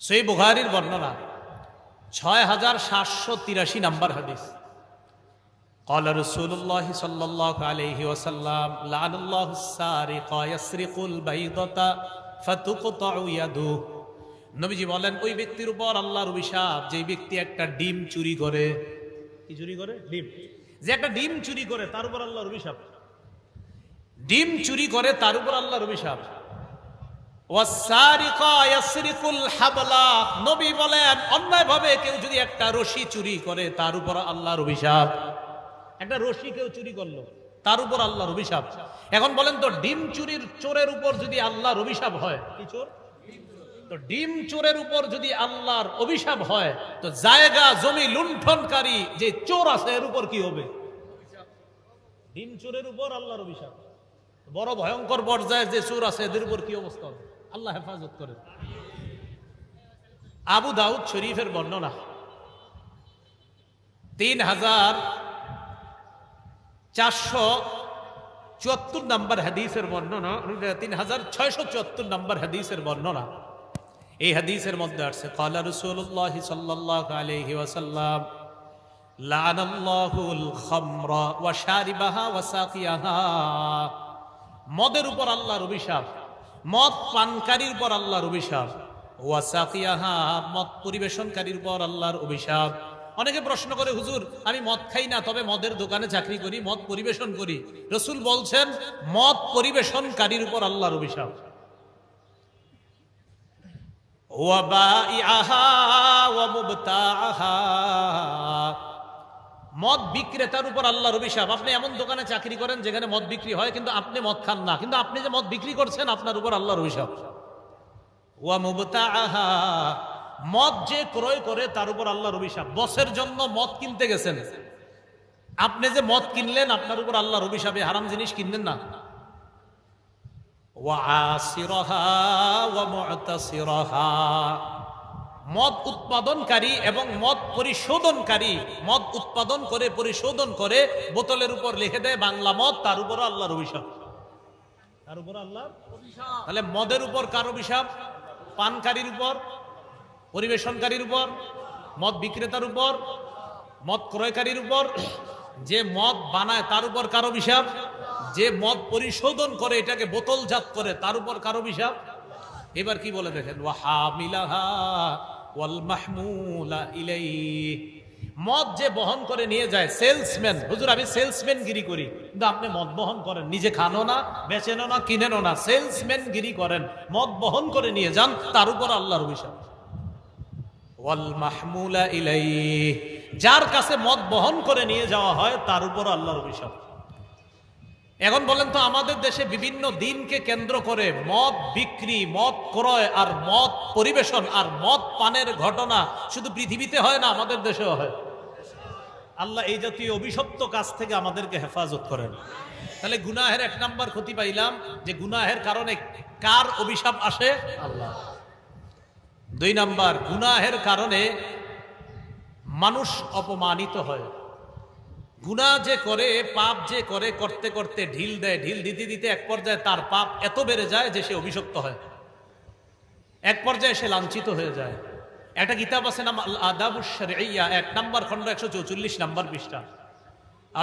সেই বুখারির বর্ণনা ছয় হাজার সাতশো তিরাশি নাম্বার হাদিস قال رسول الله صلى الله عليه وسلم لعن الله السارق يسرق البيضة فتقطع يده নবীজি বলেন ওই ব্যক্তির উপর আল্লাহর অভিশাপ যে ব্যক্তি একটা ডিম চুরি করে কি চুরি করে ডিম যে একটা ডিম চুরি করে তার উপর আল্লাহর অভিশাপ ডিম চুরি করে তার উপর আল্লাহর অভিশাপ ওয়াসারিকা ইয়াসরিকুল হাবলা নবী বলেন, অন্যায়ভাবে কেউ যদি একটা রশি চুরি করে, তার উপর আল্লাহর অভিশাপ। একটা রশি কেউ চুরি করল, তার উপর আল্লাহর অভিশাপ। এখন বলেন তো, ডিম চুরির চোরের উপর যদি আল্লাহর অভিশাপ হয়, কি চোর? তো ডিম চোরের উপর যদি আল্লাহর অভিশাপ হয়, তো জায়গা, জমি লুণ্ঠনকারী যে চোর আছে, এর উপর কি হবে? ডিম চোরের উপর আল্লাহর অভিশাপ। বড় ভয়ঙ্কর পর্যায়ে যে চোর আছে, এদের উপর কি অবস্থা হবে? আল্লাহ হেফাজত করে আবু দাউদ শরীফের বর্ণনা। তিন হাজার চারশো চুয়াত্তর নম্বর হাদিসের বর্ণনা, তিন হাজার ছয়শো চুয়াত্তর নম্বর হাদিসের বর্ণনা। এই হাদিসের মধ্যে আসছে, কালা রসুল্লাহ সাল্লাহ আলহি মদের উপর আল্লাহর অভিশাপ। মদ পানকারীর উপর আল্লাহর অভিশাপ। ওয়া সাকিয়াহা, মদ পরিবেশনকারীর উপর আল্লাহর অভিশাপ। অনেকে প্রশ্ন করে, হুজুর, আমি মদ খাই না, তবে মদের দোকানে চাকরি করি, মদ পরিবেশন করি। রসুল বলছেন, মদ পরিবেশনকারীর উপর আল্লাহর অভিশাপ। ওয়াবাইআহা ওয়া মুবতাআহা। মদ বিক্রেতার উপর আল্লাহর অভিশাপ। আপনি এমন দোকানে চাকরি করেন যেখানে মদ বিক্রি হয়, কিন্তু আপনি মদ খান না। কিন্তু আপনি যে মদ বিক্রি করছেন, আপনার উপর আল্লাহর অভিশাপ। ওয়া মুবতাআহা। মদ যে ক্রয় করে, তার উপর আল্লাহর অভিশাপ। বসের জন্য মদ কিনতে গেছেন। আপনি যে মদ কিনলেন, আপনার উপর আল্লাহর অভিশাপে। হারাম জিনিস কিনলেন না? ওয়াসিরহা ওয়া মুতাসিরহা। মদ উৎপাদনকারী এবং মদ পরিশোধনকারী, মদ উৎপাদন করে, পরিশোধন করে বোতলের উপর লিখে দেয় বাংলা মদ, তার উপর আল্লাহর অভিশাপ। তার উপর আল্লাহ তাহলে মদের উপর কার অভিশাপ? পানকারীর উপর, পরিবেশনকারীর উপর, মদ বিক্রেতার উপর, মদ ক্রয়কারীর উপর। যে মদ বানায়, তার উপর কার অভিশাপ? যে মদ পরিশোধন করে, এটাকে বোতলজাত করে, তার উপর কার অভিশাপ? এবার কি বলে দেখেন? মদ যে বহন করে নিয়ে যায় সেলসম্যান, হুজুর আমি সেলসম্যান গিরি করি, কিন্তু আপনি মদ বহন করেন, নিজে খানো না, বেচেনো না, কিনেনো না সেলসম্যান গিরি করেন, মদ বহন করে নিয়ে যান, তার উপর আল্লাহর অভিশাপ। ওয়াল মাহমুলা ইলাইহি। যার কাছে মদ বহন করে নিয়ে যাওয়া হয়, তার উপর আল্লাহর অভিশাপ। এখন বলেন তো, আমাদের দেশে বিভিন্ন দিনকে কেন্দ্র করে মদ বিক্রি, মদ ক্রয় আর মদ পরিবেশন আর মদ পানের ঘটনা শুধু পৃথিবীতে হয় না, আমাদের দেশেও হয়। আল্লাহ এই জাতীয় অভিশপ্ত কাজ থেকে আমাদেরকে হেফাজত করেন। তাহলে গুনাহের এক নাম্বার ক্ষতি পাইলাম, যে গুনাহের কারণে কার অভিশাপ আসে? আল্লাহ। দুই নাম্বার, গুনাহের কারণে মানুষ অপমানিত হয়। গুণা যে করে, পাপ যে করে, করতে করতে ঢিল দেয়, ঢিল দিতে দিতে এক পর্যায়ে তার পাপ এত বেড়ে যায় যে সে অভিশপ্ত হয়। এক পর্যায়ে সে লাঞ্ছিত হয়ে যায়। একটা কিতাব আছে নাম আদাবুশরিয়া এক নম্বর খন্ড একশো চৌচল্লিশ নম্বর পৃষ্ঠা।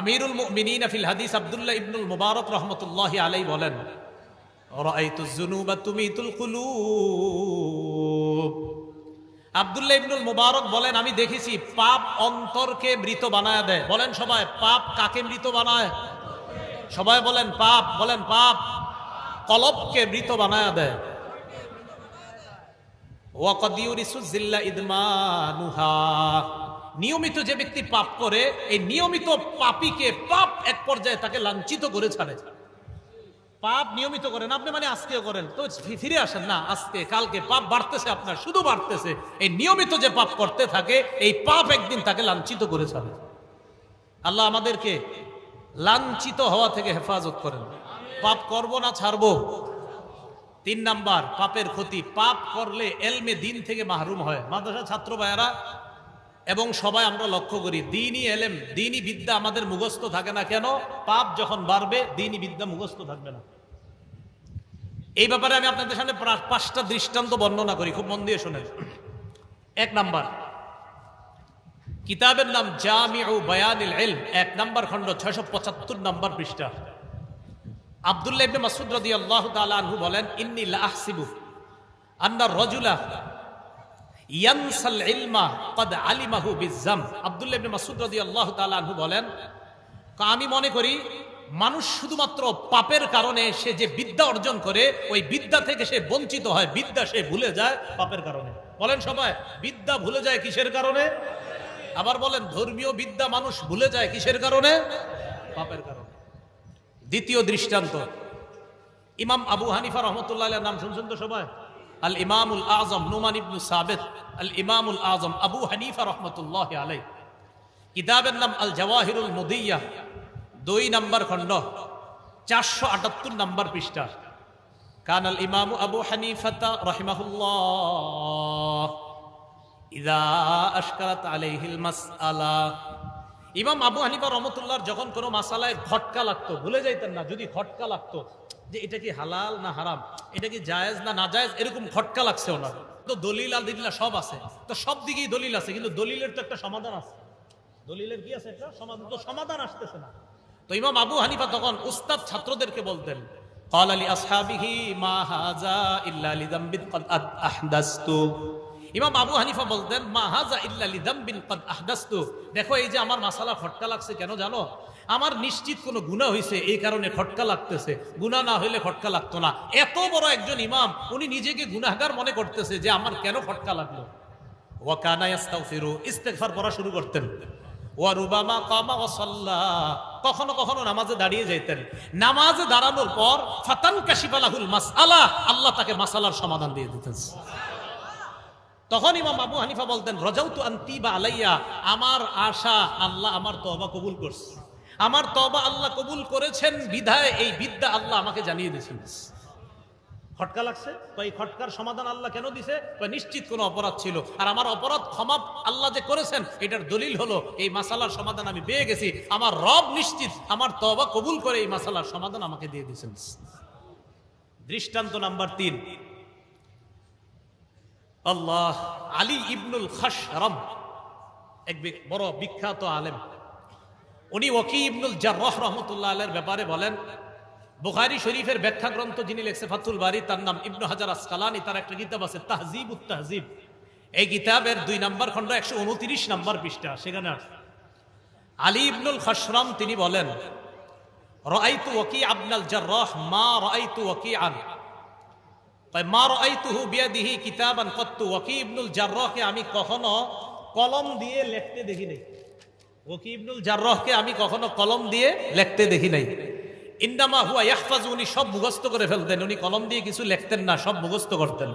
আমিরুল মিনীন ফিল হাদিস আব্দুল্লাহ ইবনুল মুবারক রহমতুল্লাহ আলাই বলেন, রাআইতুজ যুনুবা তুমিতুল কুলুব। আবদুল্লাহ ইবনুল মুবারক বলেন, আমি দেখেছি, পাপ অন্তরকে মৃত বানায় দেয়। বলেন সবাই, পাপ কাকে মৃত বানায়? সবাই বলেন, পাপ। বলেন, পাপ কলবকে মৃত বানায় দেয়। নিয়মিত যে ব্যক্তি পাপ করে, এই নিয়মিত পাপীকে পাপ এক পর্যায়ে তাকে লাঞ্ছিত করে ছাড়ে। পাপ নিয়মিত করেন, আপনি মানে আজকেও করেন। তো ফিরে আসেন, না, আজকে, কালকে পাপ বাড়তেছে আপনার, শুধু বাড়তেছে। এই নিয়মিত যে পাপ করতে থাকে, এই পাপ একদিন তাকে লাঞ্ছিত করে ছাড়ে। আল্লাহ আমাদেরকে লাঞ্ছিত হওয়া থেকে হেফাজত করেন। পাপ করব না, ছাড়বো। তিন নাম্বার, পাপের ক্ষতি। পাপ করলে এলমে দিন থেকে মাহরুম হয়। মাদ্রাসা ছাত্র ভাইয়ারা এবং সবাই আমরা লক্ষ্য করি, দিনই এলেম, দিনই বিদ্যা আমাদের মুখস্থ থাকে না কেন? পাপ যখন বাড়বে, দিনই বিদ্যা মুখস্থ থাকবে না। এই ব্যাপারে আমি আপনাদের সামনে পাঁচটা দৃষ্টান্ত বর্ণনা করি, খুব মন দিয়ে শোনেন। এক নাম্বার, কিতাবের নাম জামিউ বায়ানিল ইলম, এক নাম্বার খণ্ড, ছয়শো পঁচাত্তর নাম্বার পৃষ্ঠা। আব্দুল্লাহ মাসুদ রাদিয়াল্লাহু বলেন, ইন্নী লা আহসিবু আন্না রাজুলা ইয়ানসাল ইলমা কদ আলিমাহু বিজ্জাম। আব্দুল্লাহ ইবনে মাসুদ রাদিয়াল্লাহু তাআলা আনহু বলেন আমি মনে করি, মানুষ শুধুমাত্র পাপের কারণে সে যে বিদ্যা অর্জন করে, ওই বিদ্যা থেকে সে বঞ্চিত হয়, বিদ্যা সে ভুলে যায় পাপের কারণে। বলেন সবাই, বিদ্যা ভুলে যায় কিসের কারণে? আবার বলেন, ধর্মীয় বিদ্যা মানুষ ভুলে যায় কিসের কারণে? পাপের কারণে। দ্বিতীয় দৃষ্টান্ত, ইমাম আবু হানিফা রহমতুল্লাহ নাম শুনছেন তো সবাই? আল ইমামুল আজম নুমান ইবনু সাবেদ আল ইমামুল আজম আবু হানিফা রহমতুল্লাহ আলাই কিতাবের নাম আল জওয়াহিরুল মুদিয়া, দুই নম্বর খণ্ড, চারশো আটাত্তর নম্বর পৃষ্ঠা। কান আল ইমামু আবু হানিফাতা রহিমাহুল্লাহ। ইদা আশকারাত আলাইহিল মাসআলা। ইমাম আবু হানিফা রহমতুল্লাহর যখন কোনো মাসালায় খটকা লাগতো, ভুলে যাইতেন না, যদি খটকা লাগতো যে এটা কি হালাল না হারাম এটা কি জায়েজ না না জায়েজ এরকম খটকা লাগছে ওনার তো দলিল আর দিল্লা সব আছে তো সব দিকেই দলিল আছে কিন্তু দলিলের তো একটা সমাধান আছে দলিলের কি আছে একটা সমাধান তো সমাধান আসতেছে না তো ইমাম আবু হানিফা তখন উস্তাদ ছাত্রদেরকে বলতেন قال لأصحابه ما هذا إلا لذنب قد أحدثت ইমাম আবু হানিফা বলতেন, মা হাজা ইল্লা কদ আহদাস্তু। দেখো, এই যে আমার মাসালা খটকা লাগছে কেন জানো? আমার নিশ্চিত কোনো গুণা হয়েছে এই কারণে খটকা লাগতেছে। গুণা না হইলে খটকা লাগতো না। এত বড় একজন ইমাম, উনি নিজেকে গুনাহগার মনে করতেছে যে আমার কেন খটকা লাগল? ওয়াকানা ইয়াস্তাগফিরু, ইস্তেগফার পড়া শুরু করতেন। ওয়া রুবামা কামা ওয়া সাল্লা। কখনো কখনো নামাজে দাঁড়িয়ে যাইতেন। নামাজে দাঁড়ানোর পর ফাতান কাশিফালাহুল মাসআলা, আল্লাহ তাকে মাসালার সমাধান দিয়ে দিতেন। তখন ইমাম আবু হানিফা বলতেন রজাউ তো আন্তি বা আলাইয়া, আমার আশা আল্লাহ আমার তবা কবুল করছে। আমার তবা আল্লাহ কবুল করেছেন, বিধায় এই বিদ্যা আল্লাহ আমাকে জানিয়ে দিয়েছেন। খটকা লাগছে? তো এই খটকার সমাধান আল্লাহ কেন দিছে? নিশ্চিত কোনো অপরাধ ছিল। আর আমার অপরাধ ক্ষমা আল্লাহ যে করেছেন, এটার দলিল হলো, এই মাসালার সমাধান আমি পেয়ে গেছি। আমার রব নিশ্চিত, আমার তবা কবুল করে এই মাসালার সমাধান আমাকে দিয়ে দিয়েছেন। দৃষ্টান্ত নাম্বার তিন। আল্লাহ আলী ইবনুল খাসরম এক বড় বিখ্যাত আলেম। উনি ওকি ইবনুল জার্রহ রহমতুল্লাহ আলের ব্যাপারে বলেন, বুখারি শরীফের ব্যাখ্যা গ্রন্থ যিনি লেখছে ফাতুল বাড়ি তার নাম ইবনু হাজার আসকালানি, তার একটা কিতাব আছে তাহজিব উত তাহজিব। এই কিতাবের দুই নম্বর খণ্ড একশো উনত্রিশ নম্বর পৃষ্ঠা, সেখানে আছে। আলী ইবনুল খসরম তিনি বলেন রাইতু ওকি আবনাল জার্রহ, মা রাইতু ওকি আন মা রাইতুহু বিয়াদিহি কিতাবান কত্তু ওকি ইবনুল জার্রহকে আমি কখনো কলম দিয়ে লেখতে দেখি নাই। ওকি ইবনুল জার্রহকে আমি কখনো কলম দিয়ে লেখতে দেখি নাই। ইন্দামা হুয়া ইয়াহফাজ, উনি সব মুখস্থ করে ফেলতেন। উনি কলম দিয়ে কিছু লিখতেন না, সব মুখস্থ করতেন।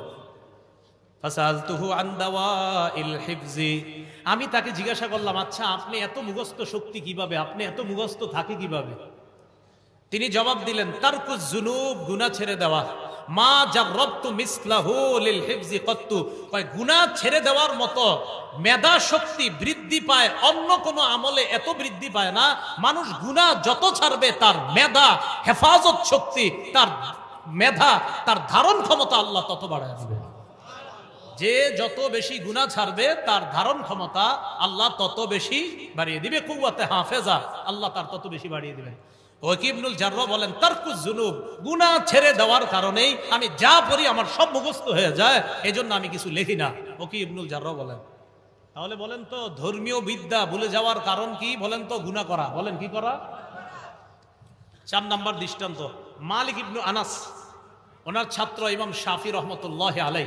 আমি তাকে জিজ্ঞাসা করলাম আচ্ছা আপনি এত মুখস্থ শক্তি কীভাবে? আপনি এত মুখস্থ থাকে কীভাবে? তিনি জবাব দিলেন তারকু জুনুব গুনাহ ছেড়ে দেওয়া। মা জাররাবতু মিসলাহু লিল কয় ছেড়ে দেওয়ার মতো মেধা শক্তি বৃদ্ধি পায়, অন্য কোনো আমলে এত বৃদ্ধি পায় না। মানুষ গুনাহ যত ছাড়বে, তার মেধা, হেফাজত শক্তি, তার মেধা, তার ধারণ ক্ষমতা আল্লাহ তত বাড়ায় দিবে যে যত বেশি গুনাহ ছাড়বে, তার ধারণ ক্ষমতা আল্লাহ তত বেশি বাড়িয়ে দিবে। কুয়াতে হাফেজা, আল্লাহ তার তত বেশি বাড়িয়ে দিবেন। ওকিবনুল জার্র বলেন তারকুজ জুনুব, গুনাহ ছেড়ে দেওয়ার কারণেই আমি যা পড়ি আমার সব মুখস্থ হয়ে যায়, এজন্য আমি কিছু লিখি না। ওকি ইবনুল জার্র বলেন। তাহলে বলেন তো, ধর্মীয় বিদ্যা ভুলে যাওয়ার কারণ কি? বলেন তো, গুনাহ করা। বলেন, কি করা? চার নাম্বার দৃষ্টান্ত। মালিক ইবনু আনাস, ওনার ছাত্র ইমাম শাফি রহমতুল্লাহ আলাই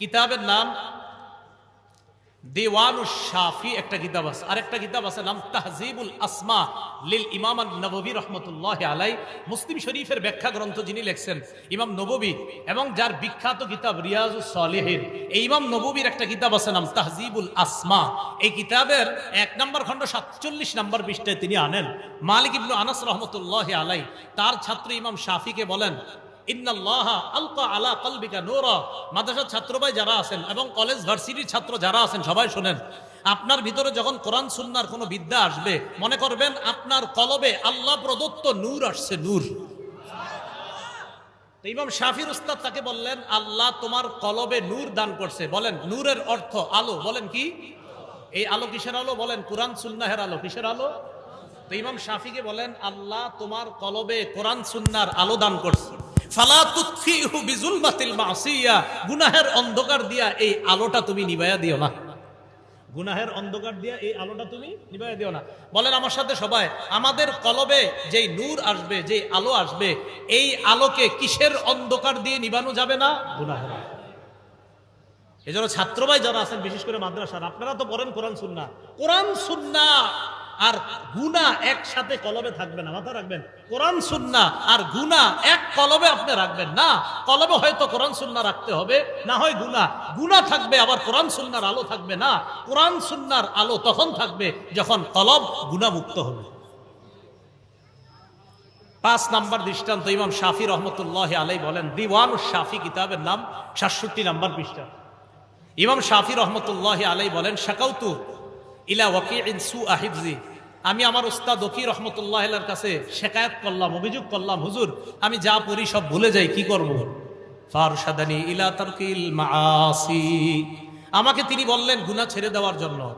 কিতাবের নাম একটা কিতাব আছে। কিতাব আছে, নাম তাহজিবুল আসমা ইমাম আলাই মুসলিম শরীফের ব্যাখ্যা গ্রন্থ যিনি ইমাম এবং যার বিখ্যাত কিতাব এই ইমাম নববীর একটা কিতাব আছে, নাম তাহজিবুল আসমা। এই কিতাবের এক নম্বর খণ্ড সাতচল্লিশ নম্বর পৃষ্ঠায় তিনি আনেন। মালিক ইবনু আনাস রহমতুল্লাহ আলাই তার ছাত্র ইমাম শাফিকে বলেন মাদ্রাসার ছাত্র ভাই যারা আছেন এবং কলেজ ভার্সিটির ছাত্র যারা আছেন, সবাই শুনেন, আপনার ভিতরে যখন কোরআন, সুন্নার কোনো বিদ্যা আসবে, মনে করবেন আপনার কলবে আল্লাহ প্রদত্ত নূর আসছে, নূর। ইমাম শাফির উস্তাদ তাকে বললেন, আল্লাহ তোমার কলবে নূর দান করছে। বলেন, নূরের অর্থ আলো, বলেন কি? এই আলো কিসের আলো? বলেন, কোরআন, সুন্নাহের আলো। কিসের আলো? তো ইমাম শাফিকে বলেন, আল্লাহ তোমার কলবে কোরআন, সুন্নার আলো দান করছে। ফালা তুৎফিহু বিজুলমাতিল মাসিয়া, গুনাহের অন্ধকার দিয়া এই আলোটা তুমি নিভাইয়া দিও না। গুনাহের অন্ধকার দিয়া এই আলোটা তুমি নিভাইয়া দিও না। বলেন আমার সাথে সবাই, আমাদের কলবে যেই নূর আসবে, যেই আলো আসবে, এই আলোকে কিসের অন্ধকার দিয়ে নিবানো যাবে না? গুনাহের এই জন্য ছাত্র ভাই যারা আছেন, বিশেষ করে মাদ্রাসার, আপনারা তো পড়েন কোরআন সুন্না কোরআন সুন্না আর গুনা একসাথে কলবে থাকবে না, মাথা রাখবেন। কোরআন সুন্না আর গুনা এক কলবে আপনি রাখবেন না। কলবে হয়তো কোরআন সুন্না রাখতে হবে, না হয় গুনা গুনা থাকবে, আবার কোরআন সুন্নার আলো থাকবে না। কোরআন সুন্নার আলো তখন থাকবে যখন কলব গুণামুক্ত হবে। পাঁচ নাম্বার দৃষ্টান্ত, ইমাম শাফি রহমতুল্লাহ আলাই বলেন, দিওয়ান শাফি কিতাবের নাম সাতষট্টি নাম্বার পৃষ্ঠা। ইমাম শাফি রহমতুল্লাহ আলাই বলেন, শাকাউতু ইলা ওয়াকিন সু আহিবজি আমি আমার উস্তাদ ওকি রহমতুল্লাহ কাছে শেকায়াত করলাম, অভিযোগ করলাম, হুজুর, আমি যা পড়ি সব ভুলে যাই, কি করব? ফারশাদানি ইলা তারকিল মাআসি। আমাকে তিনি বললেন, গুনাহ ছেড়ে দেওয়ার জন্য।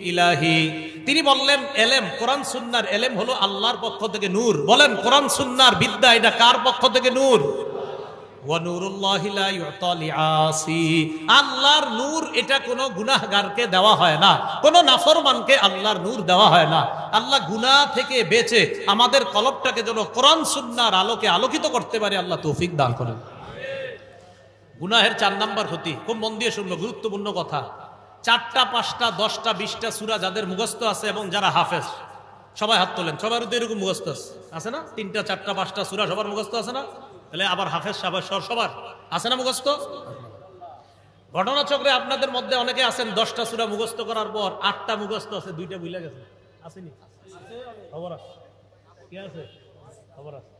ইলাহি। তিনি বললেন, এলেম, কোরআন সুন্নার এলেম হলো আল্লাহর পক্ষ থেকে নূর। বলেন, কোরআন সুন্নার বিদ্যা এটা কার পক্ষ থেকে নূর? আমাদের কলবটাকে যেন কোরআন সুন্নার আলোকে আলোকিত করতে পারে, আল্লাহ তৌফিক দান করেন। গুনাহের চার নাম্বার ক্ষতি, খুব মন দিয়ে শুনলো, গুরুত্বপূর্ণ কথা। চারটা, পাঁচটা, দশটা, বিশটা সুরা যাদের মুখস্থ আছে এবং যারা হাফেজ, সবাই হাত তোলেন। সবার এরকম মুখস্থ আছে। আছে না? তিনটা, চারটা, পাঁচটা সুরা সবার মুখস্থ আছে না? তাহলে আবার হাফেজ সাবার সর সবার? আছে না মুখস্থ? ঘটনাচক্রে আপনাদের মধ্যে অনেকে আছেন, দশটা সুরা মুখস্থ করার পর আটটা মুখস্থ আছে, দুইটা ভুলে গেছে আসেনি? খবর আছে। কি খবর আছে।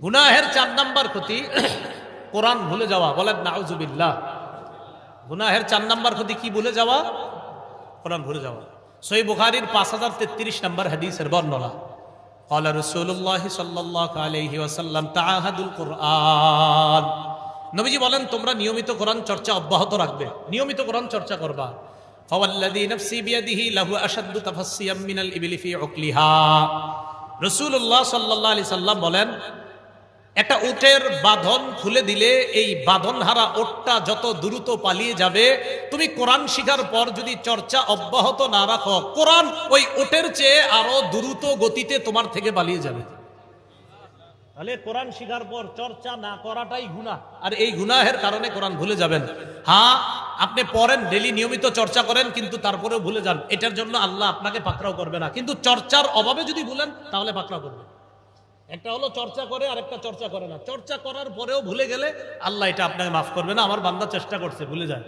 গুনাহের চার নাম্বার ক্ষতি, কোরআন ভুলে যাওয়া। বলেন, নাউজুবিল্লাহ। গুনাহের চার নাম্বার ক্ষতি কি ভুলে যাওয়া? কোরআন ভুলে যাওয়া। সই বুখারির পাঁচ হাজার তেত্রিশ নম্বর হাদিসের বর্ণনা। قال رسول الله صلى الله عليه وسلم تعاهدوا القرآن নবীজি বলেন তোমরা নিয়মিত কোরআন চর্চা অব্যাহত রাখবে নিয়মিত কোরআন চর্চা করবা فوالذي نفسي بيده له أشد تفسيا من الإبل في عقلها রসুল্লাহ সাল্লাহ আলি সাল্লাম বলেন একটা উটের বাঁধন খুলে দিলে এই বাঁধন হারা ওটটা যত দ্রুত পালিয়ে যাবে তুমি কোরআন শিখার পর যদি চর্চা অব্যাহত না রাখো কোরআন ওই ওটের চেয়ে আরও দ্রুত গতিতে তোমার থেকে পালিয়ে যাবে। তাহলে কোরআন শিখার পর চর্চা না করাটাই গুণা আর এই গুনাহের কারণে কোরআন ভুলে যাবেন। হ্যাঁ আপনি পড়েন ডেলি নিয়মিত চর্চা করেন কিন্তু তারপরেও ভুলে যান। এটার জন্য আল্লাহ আপনাকে পাকড়াও করবে না। কিন্তু চর্চার অভাবে যদি ভুলেন তাহলে পাকড়াও করবে একটা হলো চর্চা করে আর একটা চর্চা করে না। চর্চা করার পরেও ভুলে গেলে আল্লাহ এটা আপনাকে মাফ করবে না, আমার বান্দা চেষ্টা করছে, ভুলে যায়।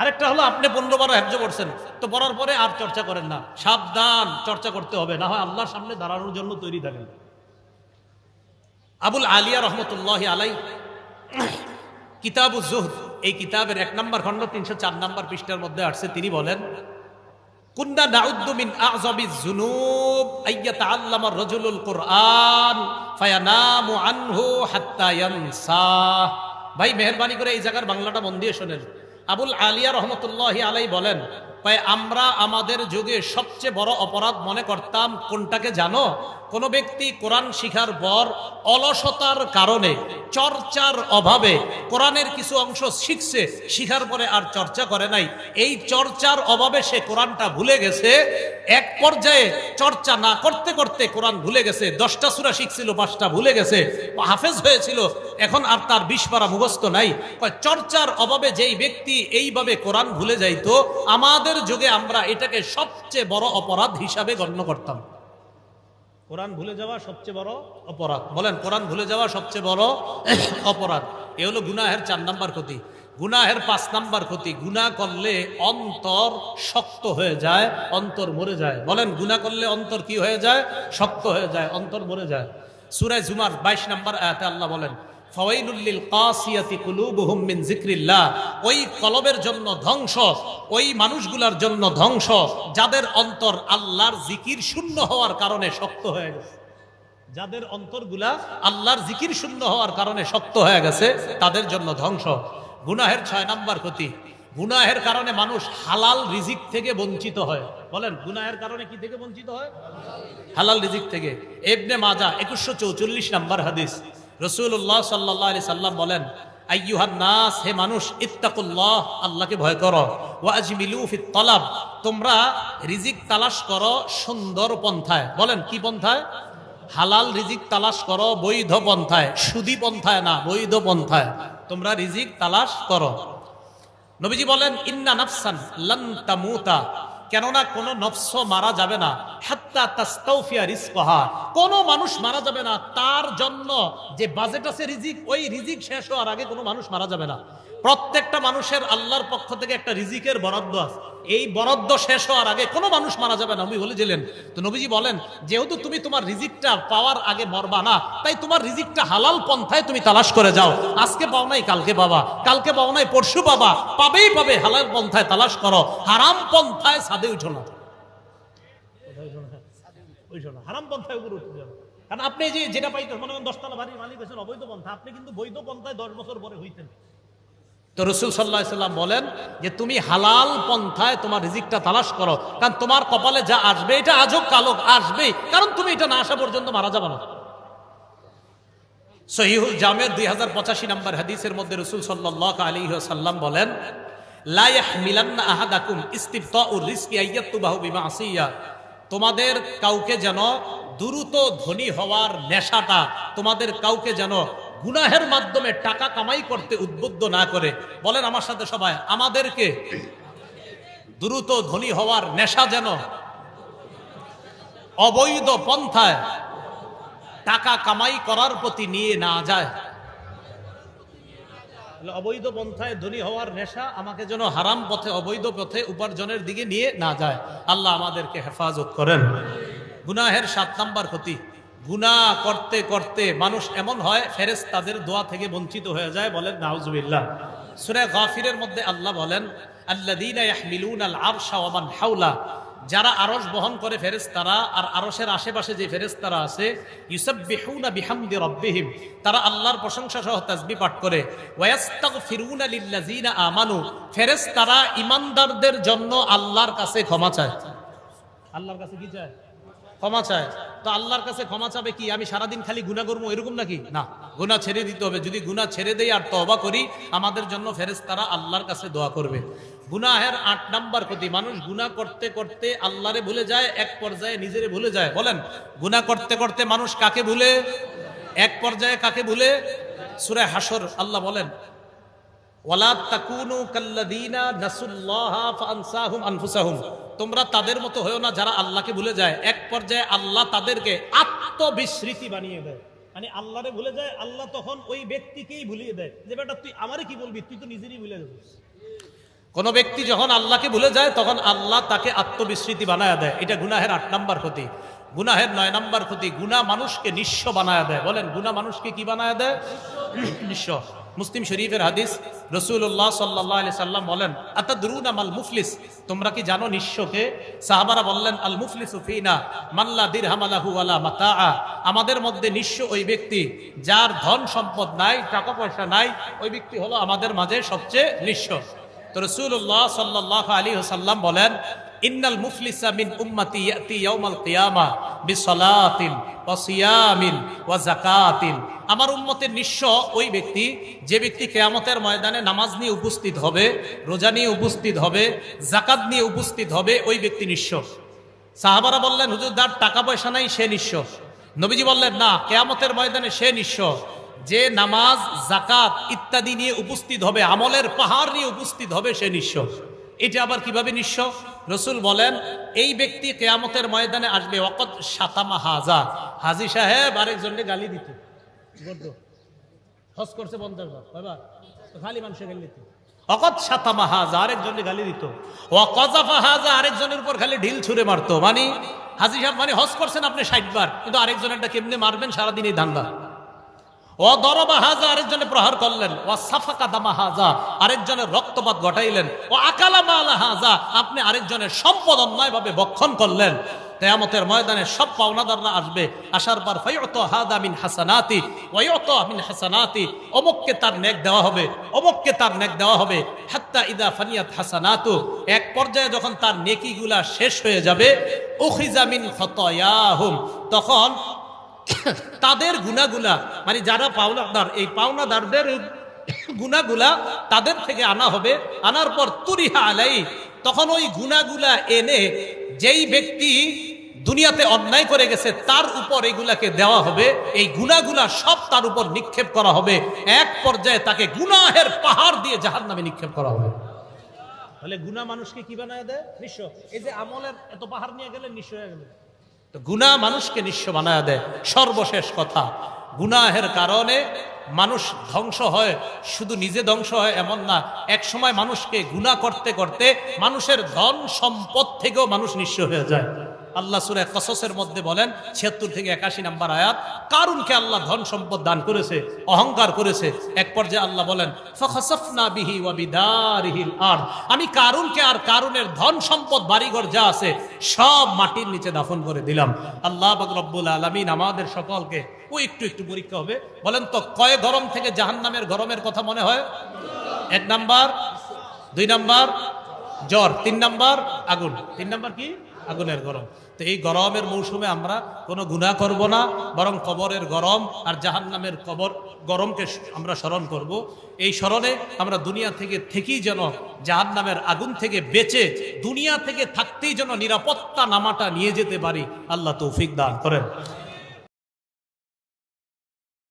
আরেকটা হলো আপনি পনেরো বারো হ্যাজ্য করছেন তো পড়ার পরে আর চর্চা করেন না। সাবধান, চর্চা করতে হবে, না হয় আল্লাহর সামনে দাঁড়ানোর জন্য তৈরি থাকেন। আবুল আলিয়া রহমতুল্লাহ আলাই কিতাবু জুহদ এই কিতাবের এক নম্বর খণ্ড তিনশো চার নম্বর পৃষ্ঠার মধ্যে আসছে, তিনি বলেন কুন্না নাউদ্দুমিন জুনুব যুনুব, আইয়া তাআল্লামা রাজুলুল কুরআন, ফায়ানামু আনহু হাত্তা ইয়ানসা ভাই, মেহরবানি করে এই জায়গার বাংলাটা মন দিয়ে শোনেন। আবুল আলিয়া রহমতুল্লাহি আলাই বলেন কয়, আমরা আমাদের যুগে সবচেয়ে বড় অপরাধ মনে করতাম কোনটাকে জানো? কোন ব্যক্তি কোরআন শিখার পর অলসতার কারণে, চর্চার অভাবে কোরআনের কিছু অংশ শিখছে, শিখার পরে আর চর্চা করে নাই। এই চর্চার অভাবে সে কোরআনটা ভুলে গেছে। এক পর্যায়ে চর্চা না করতে করতে কোরআন ভুলে গেছে, দশটা সুরা শিখছিল, পাঁচটা ভুলে গেছে, হাফেজ হয়েছিল, এখন আর তার বিশ পারা মুখস্থ নাই। চর্চার অভাবে যেই ব্যক্তি এইভাবে কোরআন ভুলে যাইতো, আমাদের যুগে আমরা এটাকে সবচেয়ে বড় অপরাধ হিসাবে গণ্য করতাম। কোরআন ভুলে যাওয়া সবচেয়ে বড় অপরাধ। বলেন কোরআন ভুলে যাওয়া সবচেয়ে বড় অপরাধ। এ হলো গুনাহের চার নাম্বার ক্ষতি। গুনাহের পাঁচ নাম্বার ক্ষতি গুনাহ করলে অন্তর শক্ত হয়ে যায় অন্তর মরে যায়। বলেন গুনাহ করলে অন্তর কি হয়ে যায়? শক্ত হয়ে যায় অন্তর মরে যায়। সুরায় জুমার বাইশ নাম্বার আয়াতে আল্লাহ বলেন ফাওয়াইলুল কাসিয়াতি কুলুবুহুম মিন যিকরিল্লাহ। ওই কলবের জন্য ধ্বংস, ওই মানুষগুলার জন্য ধ্বংস, যাদের অন্তর আল্লাহর জিকির শূন্য হওয়ার কারণে শক্ত হয়ে গেছে। যাদের অন্তরগুলা আল্লাহর জিকির শূন্য হওয়ার কারণে শক্ত হয়ে গেছে, তাদের জন্য ধ্বংস। গুনাহের ছয় নাম্বার ক্ষতি। গুনাহের কারণে মানুষ হালাল রিজিক থেকে বঞ্চিত হয়। বলেন, গুনাহের কারণে কি থেকে বঞ্চিত হয়? হালাল রিজিক থেকে। এবনে মাজা একুশশো চৌচল্লিশ নাম্বার হাদিস। রসুল্লাহ সাল্লাহ আলি সাল্লাম বলেন আইয়ুহান নাস হে মানুষ, ইত্তাকুল্লাহ, আল্লাহকে ভয় করো। ওয়াজমিলু ফিত তোমরা রিজিক তালাশ করো সুন্দর পন্থায়। বলেন, কি পন্থায়? হালাল রিজিক তালাশ করো বৈধ পন্থায়, সুদি পন্থায় না, বৈধ পন্থায়। তোমরা রিজিক তালাশ করো। নবীজি বলেন, ইন্না নাফসান লান তামুতা কেননা কোন নফস মারা যাবে না। কোন মানুষ মারা যাবে না, তার জন্য যে বাজেট আছে রিজিক, ওই রিজিক শেষ হওয়ার আগে কোনো মানুষ মারা যাবে না। প্রত্যেকটা মানুষের আল্লাহর পক্ষ থেকে একটা রিজিকের বরাদ্দ আছে। এই বরাদ্দ শেষ হওয়ার আগে কোনো মানুষ মারা যাবে না, নবী বলেছিলেন তো নবীজি বলেন, যেহেতু তুমি তোমার রিজিকটা পাওয়ার আগে মরবা না, তাই তোমার রিজিকটা হালাল পন্থায় তুমি তালাশ করে যাও। আজকে পাও নাই, কালকে পাবা। কালকে পাও নাই, পরশু পাবা। পাবেই পাবে, হালাল পন্থায় তালাশ করো। হারাম পন্থায় সাদে উঠো না। উঠো না হারাম পন্থায় উপরে উঠতে যাবে কারণ আপনি যে যেটা পাইতেন মনে করেন দশতলা বাড়ির মালিক হয়েছেন, অবৈধ পন্থা, আপনি কিন্তু বৈধ পন্থায় দশ বছর পরে হইতেন। তো রসুল সাল্লাহ সাল্লাম বলেন যে, তুমি হালাল পন্থায় তোমার রিজিকটা তালাশ করো, কারণ তোমার কপালে যা আসবে, এটা আজও কালক আসবে কারণ তুমি এটা না আসা পর্যন্ত মারা যাবে না। সহিহুল জামের দুই হাজার পঁচাশি নম্বর হাদিসের মধ্যে রসুল সাল্লাহ আলী সাল্লাম বলেন লাইহ মিলান্না আহাদাকুম ইস্তিফতা ও রিস্কি আইয়াত্তুবাহু বিমা আসিয়া তোমাদের কাউকে যেন দ্রুত ধনী হওয়ার নেশাটা, তোমাদের কাউকে যেন গুনাহের মাধ্যমে টাকা কামাই করতে উদ্বুদ্ধ না করে। বলেন আমার সাথে সবাই, আমাদেরকে দ্রুত ধনী হওয়ার নেশা যেন অবৈধ পন্থায় টাকা কামাই করার প্রতি নিয়ে না যায়। অবৈধ পন্থায় ধনী হওয়ার নেশা আমাকে যেন হারাম পথে, অবৈধ পথে উপার্জনের দিকে নিয়ে না যায়। আল্লাহ আমাদেরকে হেফাজত করেন। গুনাহের সাত নাম্বার ক্ষতি। গুনাহ করতে করতে মানুষ এমন হয় ফেরেস তাদের দোয়া থেকে বঞ্চিত হয়ে যায় বলেন নাউজুবিল্লাহ। সূরা গাফিরের মধ্যে আল্লাহ বলেন, আল্লাযীনা যারা আরস বহন করে ফেরেশতারা আর আরসের আশেপাশে যে ফেরেশতারা আছে, ইউসাব্বিহুনা বিহামদি রব্বিহিম, তারা আল্লাহর প্রশংসা সহ তাজবি পাঠ করে। ওয়ায়াস্তাগফিরুনা লিল্লাযিনা আমানু, ফেরেশতারা ইমানদারদের জন্য আল্লাহর কাছে ক্ষমা চায়। আল্লাহর কাছে কি চায়? ক্ষমা চায়। তো আল্লাহর কাছে ক্ষমা চাবে কি? আমি সারাদিন খালি গুণা করব, এরকম নাকি? না গুণা ছেড়ে দিতে হবে। যদি গুণা ছেড়ে দেই আর তবা করি, আমাদের জন্য ফেরেশতারা আল্লাহর কাছে দোয়া করবে। গুনাহের আট নাম্বার ক্ষতি, মানুষ গুনাহ করতে করতে আল্লাহরে ভুলে যায়, এক পর্যায়ে নিজেরে ভুলে যায়। বলেন, গুনাহ করতে করতে মানুষ কাকে ভুলে? এক পর্যায়ে কাকে ভুলে? সুরে হাসর আল্লাহ বলেন, ওয়ালা তাকুনু কাল্লাদিনা নাসুল্লাহা ফাআনসাহুম আনফুসাহুম। তোমরা তাদের মতো হয়েও না যারা আল্লাহকে ভুলে যায়। এক পর্যায়ে আল্লাহ তাদেরকে আত্মবিস্মৃতি বানিয়ে দেয়। মানে আল্লাহরে ভুলে যায়, আল্লাহ তখন ওই ব্যক্তিকেই ভুলিয়ে দেয়। যে বেটা, তুই আমারে কি বলবি? তুই তো নিজেরই ভুলে যাবি কোন ব্যক্তি যখন আল্লাহকে ভুলে যায়, তখন আল্লাহ তাকে আত্মবিস্মৃতি বানায় দেয়। এটা গুনাহের আট নাম্বার ক্ষতি। গুনাহের নয় নাম্বার ক্ষতি গুনা মানুষকে নিঃস্ব বানায় দেয়। বলেন গুনা মানুষকে কি বানায় দেয়? নিঃস্ব। মুসলিম শরীফের হাদিস রসুল্লাহ সাল্লাহ আলি সাল্লাম বলেন, আতাদরুন আল মুফলিস? তোমরা কি জানো নিঃস্বকে? সাহাবারা বললেন, আল মুফলিস উফিনা মাল্লা দিরহামালাহু আলা মাতা আমাদের মধ্যে নিঃস্ব ওই ব্যক্তি, যার ধন সম্পদ নাই, টাকা পয়সা নাই, ওই ব্যক্তি হলো আমাদের মাঝে সবচেয়ে নিঃস্ব। তো রসুল্লাহ সাল্লাহ আলী সাল্লাম বলেন, ইন্নাল মুফলিসা মিন উম্মতি ইয়াতি ইয়াউমাল কিয়ামা বিসলাতিন ওয়া সিয়ামিন ওয়া যাকাতিন। আমার উম্মতের নিঃস্ব ওই ব্যক্তি, যে ব্যক্তি কেয়ামতের ময়দানে নামাজ নিয়ে উপস্থিত হবে, রোজা নিয়ে উপস্থিত হবে, যাকাত নিয়ে উপস্থিত হবে, ওই ব্যক্তি নিঃস্ব। সাহাবারা বললেন, হুজুর টাকা পয়সা নাই, সে নিঃস্ব। নবীজি বললেন, না, কেয়ামতের ময়দানে সে নিঃস্ব। যে নামাজ জাকাত ইত্যাদি নিয়ে উপস্থিত হবে, আমলের পাহাড় নিয়ে উপস্থিত হবে সে নিঃস্ব। এটা আবার কীভাবে নিঃস্ব? রসুল বলেন, এই ব্যক্তি কেয়ামতের ময়দানে আসবে অকত সাতামা হাজা। হাজি সাহেব আরেকজনকে গালি দিত। হস করছে খালি মানুষের গালি দিত। অকত সাতামা হাজা আরেকজনকে গালি দিত। ওয়াকজাফা হাজা আরেকজনের উপর খালি ঢিল ছুঁড়ে মারতো। মানে হাজি সাহেব মানে হস করছেন আপনি ষাট বার, কিন্তু আরেকজনেরটা কেমনে মারবেন? সারাদিন এই ধান্দা। ও দরবা হাজা, আরেকজনে প্রহার করলেন, ও সাফাকা দামা হাজা, আরেকজনের রক্তপাত ঘটাইলেন, ও আকালা মালা হাজা, আপনি আরেকজনের সম্পদ অন্যায়ভাবে বক্ষণ করলেন। কেয়ামতের ময়দানে সব পাওনাদাররা আসবে, আসার পর ফাইয়ত হাদা মিন হাসানাতি ওয়ায়ত মিন হাসানাতি, অমুককে তার নেক দেওয়া হবে, অমুককে তার নেক দেওয়া হবে, হাত্তা ইদা ফানিয়াত হাসানাতু। এক পর্যায়ে যখন তার নেকিগুলা শেষ হয়ে যাবে, উখিজা মিন তখন তাদের গুনাগুলা মানে যারা পাওনাদার, এই পাওনাদারদের গুনাগুলা তাদের থেকে আনা হবে। আনার পর তুরিহা আলাই তখন ওই গুনাগুলা এনে যেই ব্যক্তি দুনিয়াতে অন্যায় করে গেছে, তার উপর এগুলাকে দেওয়া হবে। এই গুনাগুলা সব তার উপর নিক্ষেপ করা হবে। এক পর্যায়ে তাকে গুনাহের পাহাড় দিয়ে জাহার নামে নিক্ষেপ করা হবে। তাহলে গুনা মানুষকে কি বানায় দেয়? নিঃস্ব। এই যে আমলের এত পাহাড় নিয়ে গেলে নিঃস্ব হয়ে গেল। তো গুনাহ মানুষকে নিঃস্ব বানায় দেয়। সর্বশেষ কথা, গুনাহের কারণে মানুষ ধ্বংস হয়। শুধু নিজে ধ্বংস হয় এমন না এক সময় মানুষকে গুণা করতে করতে মানুষের ধন সম্পদ থেকেও মানুষ নিঃস্ব হয়ে যায়। আল্লাহ সুরে কসসের মধ্যে বলেন, ছিয়াত্তর থেকে একাশি নাম্বার আয়াত, কারুনকে আল্লাহ ধন সম্পদ দান করেছে, অহংকার করেছে। এক পর্যায়ে আল্লাহ বলেন বিহি আমি কারুনকে আর কারুনের ধন সম্পদ, বাড়িঘর যা আছে, সব মাটির নিচে দাফন করে দিলাম। আল্লাহ রব্বুল আলামিন আমাদের সকলকে, ও একটু একটু পরীক্ষা হবে, বলেন তো, কয় গরম থেকে জাহান্নামের গরমের কথা মনে হয়? এক নাম্বার, দুই নাম্বার, জ্বর, তিন নাম্বার, আগুন। তিন নাম্বার কি? আগুনের গরম। তো এই গরমের মৌসুমে আমরা কোনো গুণা করব না, বরং কবরের গরম আর জাহান্নামের কবর গরমকে আমরা স্মরণ করব। এই স্মরণে আমরা দুনিয়া থেকে থেকেই যেন জাহান্নামের আগুন থেকে বেঁচে দুনিয়া থেকে থাকতেই যেন নিরাপত্তা নামাটা নিয়ে যেতে পারি। আল্লাহ তৌফিক দান করেন।